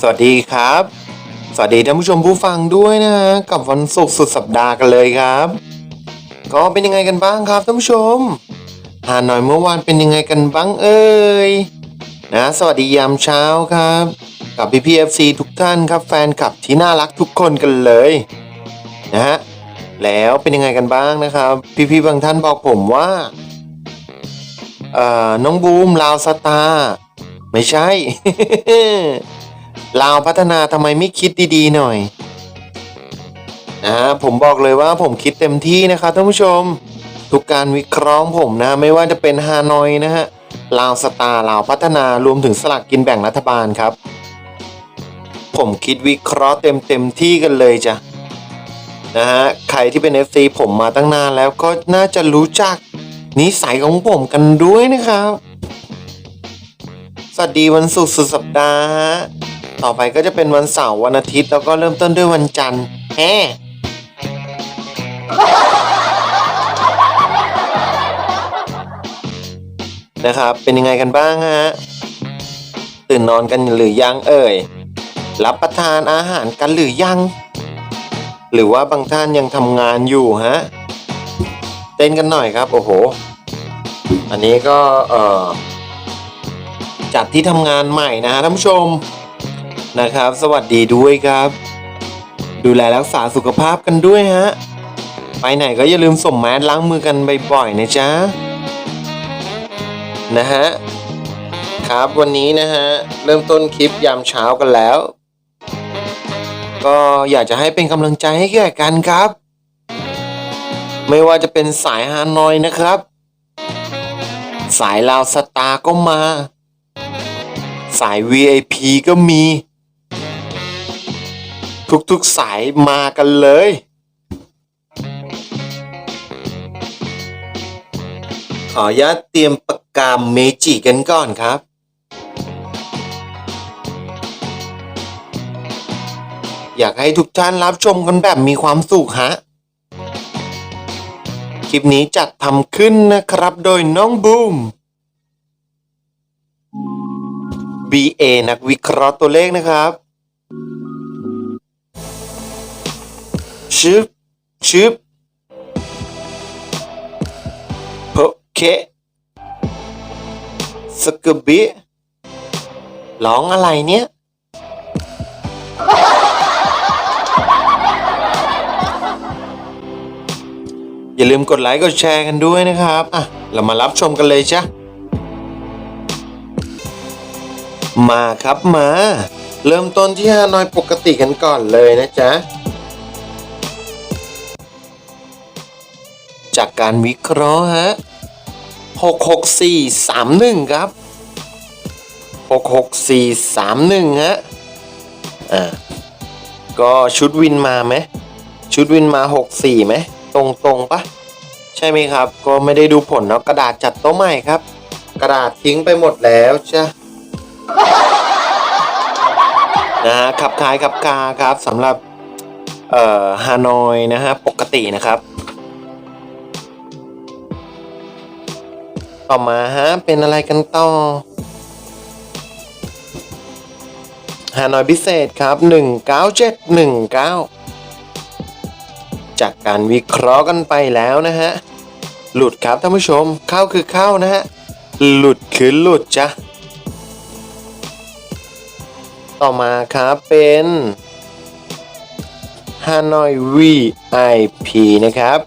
สวัสดีครับ สวัสดีท่านผู้ชมผู้ฟังด้วยนะฮะกับวันศุกร์สุดสัปดาห์กันเลยครับ ก็เป็นยังไงกันบ้างครับท่านผู้ชมหาหน่อยเมื่อวานเป็นยังไงกันบ้างเอ่ยนะสวัสดียามเช้าครับ กับพี่พีเอฟซีทุกท่านครับ แฟนคลับที่น่ารักทุกคนกันเลยนะฮะแล้วเป็นยังไงกันบ้างนะครับ พี่ๆบางท่านบอกผมว่าเอ่อน้องบูมลาวสตาร์ไม่ใช่ ลาวพัฒนาทำไมไม่คิดดีๆหน่อยนะฮะผมบอกเลยว่าผมคิดเต็มที่นะครับท่านผู้ชม ทุกการวิเคราะห์ผมนะ ไม่ว่าจะเป็นฮานอยนะฮะลาวสตาร์ลาวพัฒนารวมถึงสลากกินแบ่งรัฐบาลครับ ผมคิดวิเคราะห์เต็มเต็มที่กันเลยจ้ะนะฮะใครที่เป็น FC ผมมาตั้งนานแล้วก็น่าจะรู้จักนิสัยของผมกันด้วยนะครับ สวัสดีวันศุกร์สุดสัปดาห์ ต่อไปก็จะเป็นวันเสาร์วันอาทิตย์ แล้วก็เริ่มต้นด้วยวันจันทร์แฮนะครับ เป็นยังไงกันบ้างฮะ ตื่นนอนกันหรือยังเอ่ย รับประทานอาหารกันหรือยัง หรือว่าบางท่านยังทำงานอยู่ฮะ เต้นกันหน่อยครับ โอ้โห อันนี้ก็เอ่อจัดที่ทำงานใหม่นะฮะท่านผู้ชม นะครับ สวัสดีด้วยครับ ดูแลรักษาสุขภาพกันด้วยฮะ ไปไหนก็อย่าลืมสวมแมสล้างมือกันบ่อยๆนะจ๊ะ นะฮะ ครับวันนี้นะฮะ เริ่มต้นคลิปยามเช้ากันแล้ว ก็อยากจะให้เป็นกำลังใจให้แก่กันครับ ไม่ว่าจะเป็นสายฮานอยนะครับ สายลาวสตาร์ก็มาสาย VIP ก็มี ทุกๆสายมากันเลย ขออนุญาตเตรียมปากกาเมจิกันก่อนครับ อยากให้ทุกท่านรับชมกันแบบมีความสุขฮะ คลิปนี้จัดทำขึ้นนะครับโดยน้องบูม BA นักวิเคราะห์ตัวเลขนะครับ ชึบชึบโอเคสกบิร้องอะไรเนี่ย อย่าลืมกดไลค์กดแชร์กันด้วยนะครับ อะ เรามารับชมกันเลยจ้ะมาครับมา เริ่มต้นที่ฮานอยปกติกันก่อนเลยนะจ๊ะ จากการวิเคราะห์ฮะหกหกสี่สามหนึ่งครับหกหกสี่สามหนึ่งฮะ อ่า ก็ชุดวินมาไหม ชุดวินมาหกสี่ไหม ตรงตรงปะ ใช่ไหมครับ ก็ไม่ได้ดูผลเนาะ กระดาษจัดโต๊ะใหม่ครับ กระดาษทิ้งไปหมดแล้วจ้ะนะฮะขับคายขับคาครับสำหรับ เอ่อ ฮานอยนะฮะ ปกตินะครับ ต่อมาฮะ เป็นอะไรกันต่อฮานอยพิเศษครับ 19719 จากการวิเคราะห์กันไปแล้วนะฮะ หลุดครับท่านผู้ชม เข้าคือเข้านะฮะ หลุดคือหลุดจ้ะ ต่อมาครับเป็น Hanoi VIP นะครับ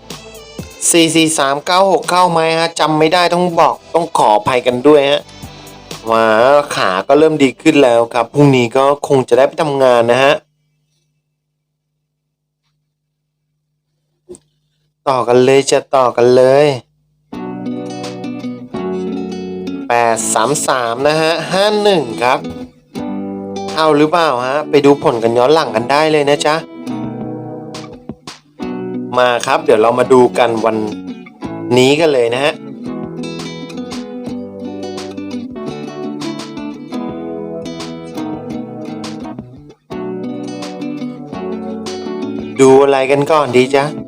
44396 เข้าไหมฮะจำไม่ได้ต้องบอกต้องขออภัยกันด้วยฮะมาขาก็เริ่มดีขึ้นแล้วครับพรุ่งนี้ก็คงจะได้ไปทำงานนะฮะต่อกันเลยจะต่อกันเลย 833 นะฮะ 51 ครับเข้าหรือเปล่าฮะ ไปดูผลกันย้อนหลังกันได้เลยนะจ๊ะ มาครับ เดี๋ยวเรามาดูกันวันนี้กันเลยนะฮะดูอะไรกันก่อนดีจ๊ะ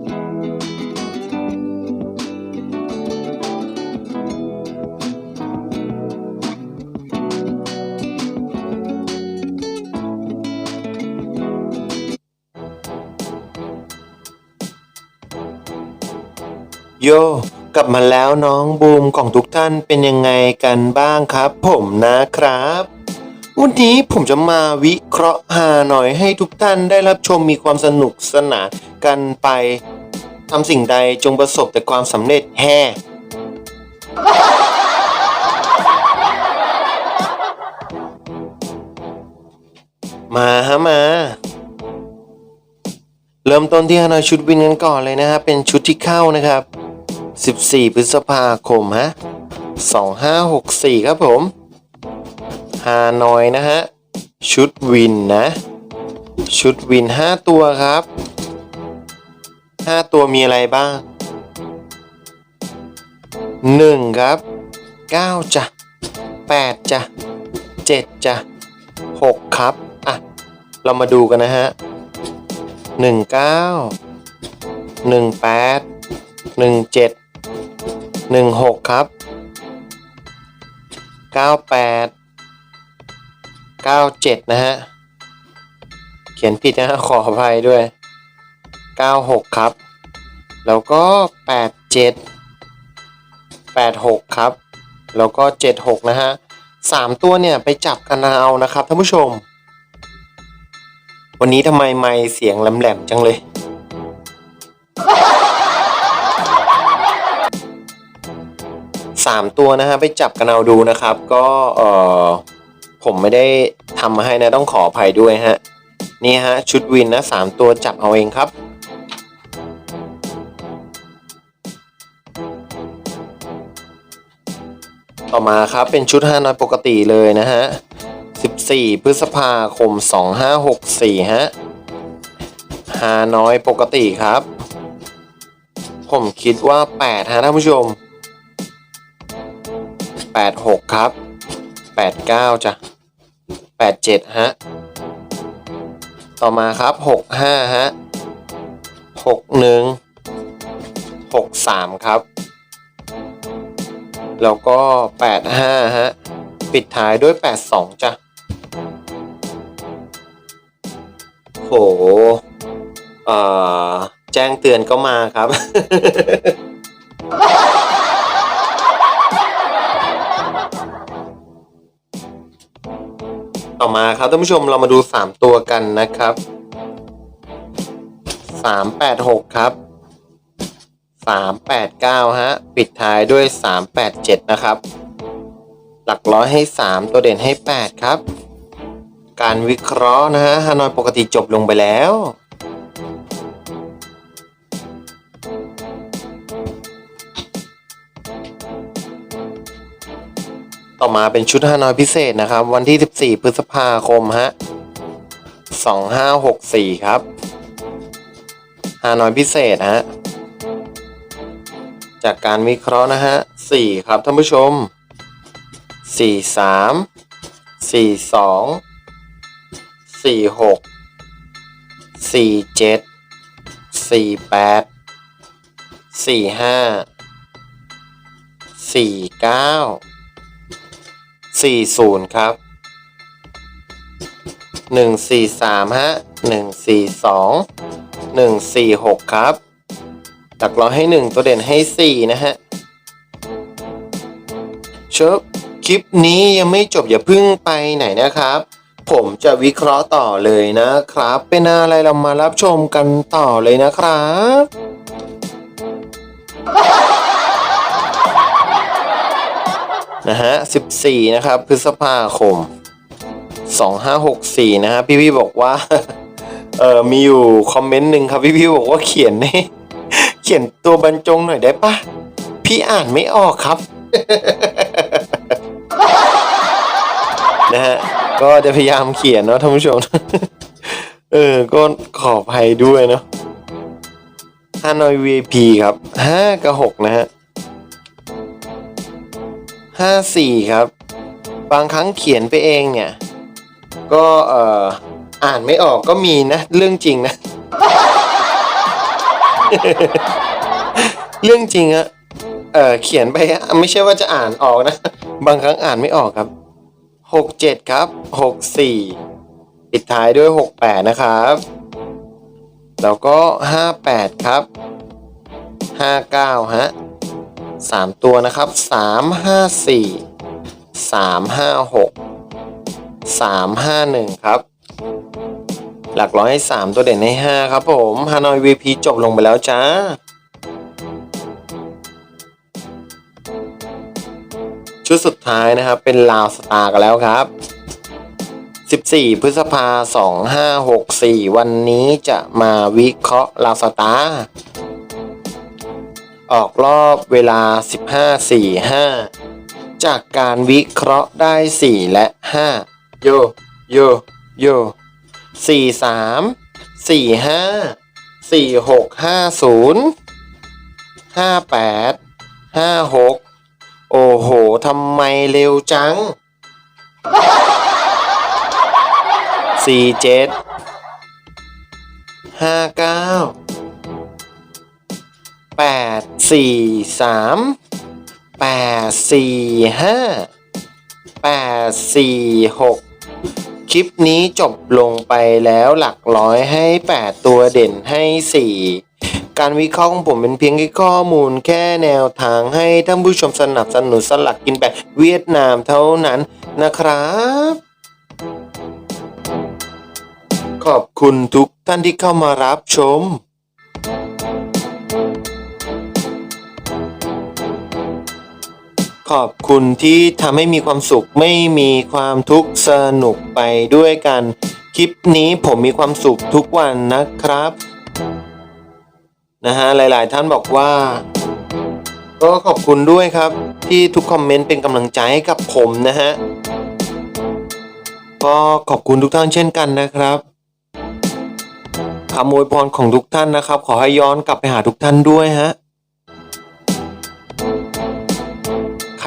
โยกลับมาแล้วน้องบูมของทุกท่านเป็นยังไงกันบ้างครับ ผมนะครับ วันนี้ผมจะมาวิเคราะห์หาหน่อยให้ทุกท่านได้รับชมมีความสนุกสนานกันไปทำสิ่งใดจงประสบแต่ความสำเร็จแฮ่มาฮะมา เริ่มต้นที่ฮานอยชุดวินกันก่อนเลยนะครับเป็นชุดที่เข้านะครับ 14 พฤษภาคมฮะ2564 ครับผมฮานอยนะฮะ ชุดวินนะ ชุดวิน 5 ตัวครับ 5 ตัวมีอะไรบ้าง 1 ครับ 9จ้ะ8จ้ะ7จ้ะ6 ครับ อะ เรามาดูกันนะฮะหนึ่งเก้า หนึ่งหนึ่งเจ็ดหนึ่งหกครับเก้าแปดเก้าเจ็ดนะฮะ เขียนผิดนะฮะขออภัยด้วยเก้าหกครับ แล้วก็แปดเจ็ดแปดหกครับ แล้วก็เจ็ดหกนะฮะสามตัวเนี่ยไปจับกันเอานะครับท่านผู้ชม วันนี้ทำไมไม่เสียงแหลมๆจังเลย สามตัวนะฮะไปจับกันเอาดูนะครับ ก็เออผมไม่ได้ทำมาให้นะต้องขออภัยด้วยฮะนี่ฮะชุดวินนะสามตัวจับเอาเองครับต่อมาครับเป็นชุดห้าน้อยปกติเลยนะฮะ 14 พฤษภาคม 2564 ฮะฮาน้อยปกติครับ ผมคิดว่า 8 ฮะท่านผู้ชม 86ครับ89จ้ะ87ฮะ ต่อมาครับ65ฮะ61 63ครับ แล้วก็85ฮะ ปิดท้ายด้วย82จ้ะโห เอ่อ แจ้งเตือนก็มาครับ ต่อมาครับท่านผู้ชมเรามาดู 3 ตัวกันนะครับ 386 ครับ 389 ฮะ ปิดท้ายด้วย 387 นะครับ หลักร้อยให้ 3 ตัวเด่นให้ 8 ครับ การวิเคราะห์นะฮะฮานอยปกติจบลงไปแล้ว ต่อมาเป็นชุดฮานอยพิเศษนะครับ วันที่ 14 พฤษภาคมฮะ2564 ครับฮานอยพิเศษฮะจากการวิเคราะห์นะฮะ4ครับท่านผู้ชม 4 3 4 2สี่หกสี่เจ็ดสี่แปด สี่ศูนย์ครับหนึ่งสี่สามฮะหนึ่งสี่สองหนึ่งสี่หกครับตักร้อยให้หนึ่งตัวเด่นให้สี่นะฮะเชิบคลิปนี้ยังไม่จบอย่าพึ่งไปไหนนะครับ ผมจะวิเคราะห์ต่อเลยนะครับ เป็นอะไรเรามารับชมกันต่อเลยนะครับ นะฮะ14 นะครับ พฤษภาคม 2564 นะฮะ พี่พี่บอกว่า เออมีอยู่คอมเมนต์หนึ่งครับ พี่พี่บอกว่าเขียนให้เขียนตัวบรรจงหน่อยได้ปะพี่อ่านไม่ออกครับ นะฮะ ก็จะพยายามเขียนเนาะท่านผู้ชม เออ ก็ขออภัยด้วยเนาะฮานอย VIP ครับห้ากับหกนะฮะ ห้าสี่ครับ บางครั้งเขียนไปเองเนี่ย ก็เอ่ออ่านไม่ออกก็มีนะ เรื่องจริงนะ เรื่องจริงอะเออเขียนไปอะไม่ใช่ว่าจะอ่านออกนะ บางครั้งอ่านไม่ออกครับหกเจ็ดครับหกสี่ปิดท้ายด้วยหกแปดนะครับ แล้วก็ห้าแปดครับห้าเก้าฮะ สามตัวนะครับสามห้าสี่สามห้าหกสามห้าหนึ่งครับ หลักร้อยให้สามตัวเด่นให้ห้าครับผมฮานอย VP จบลงไปแล้วจ้าชุดสุดท้ายนะครับเป็นลาวสตาร์กันแล้วครับ 14 พฤษภา 2564 วันนี้จะมาวิเคราะห์ลาวสตาร์ ออกรอบเวลา 15.45 จากการวิเคราะห์ได้ 4 และ 5 โย โย โย 43 45 46 50 58 56 โอ้โห ทำไมเร็วจังสี่เจ็ด ห้าเก้าแปดสี่สามแปดสี่ห้าแปดสี่หกคลิปนี้จบลงไปแล้วหลักร้อยให้แปดตัวเด่นให้สี่การวิเคราะห์ของผมเป็นเพียงแค่ข้อมูลแค่แนวทางให้ท่านผู้ชมสนับสนุนสลักกินแบบเวียดนามเท่านั้นนะครับขอบคุณทุกท่านที่เข้ามารับชม ขอบคุณที่ทำให้มีความสุขไม่มีความทุกข์สนุกไปด้วยกัน คลิปนี้ผมมีความสุขทุกวันนะครับนะฮะหลาย ๆ ท่านบอกว่า ก็ขอบคุณด้วยครับ ที่ทุกคอมเมนต์เป็นกำลังใจให้กับผมนะฮะก็ขอบคุณทุกท่านเช่นกันนะครับคำอวยพรของทุกท่านนะครับ ขอให้ย้อนกลับไปหาทุกท่านด้วยฮะ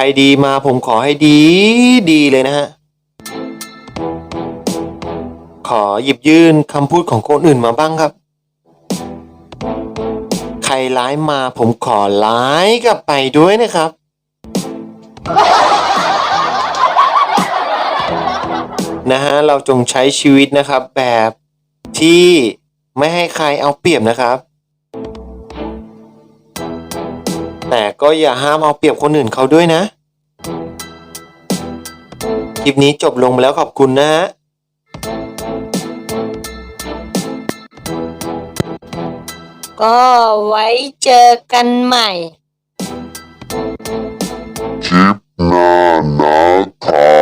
รดีมาผมขอให้ดีดีเลยนะฮะ ขอหยิบยื่นคำพูดของคนอื่นมาบ้างครับ ใครร้ายมาผมขอร้ายกลับไปด้วยนะครับ นะฮะ เราจงใช้ชีวิตนะครับแบบที่ไม่ให้ใครเอาเปรียบนะครับ แต่ก็อย่าห้ามเอาเปรียบคนอื่นเขาด้วยนะ คลิปนี้จบลงไปแล้วขอบคุณนะฮะก็ไว้เจอกันใหม่คลิปหน้านะครับ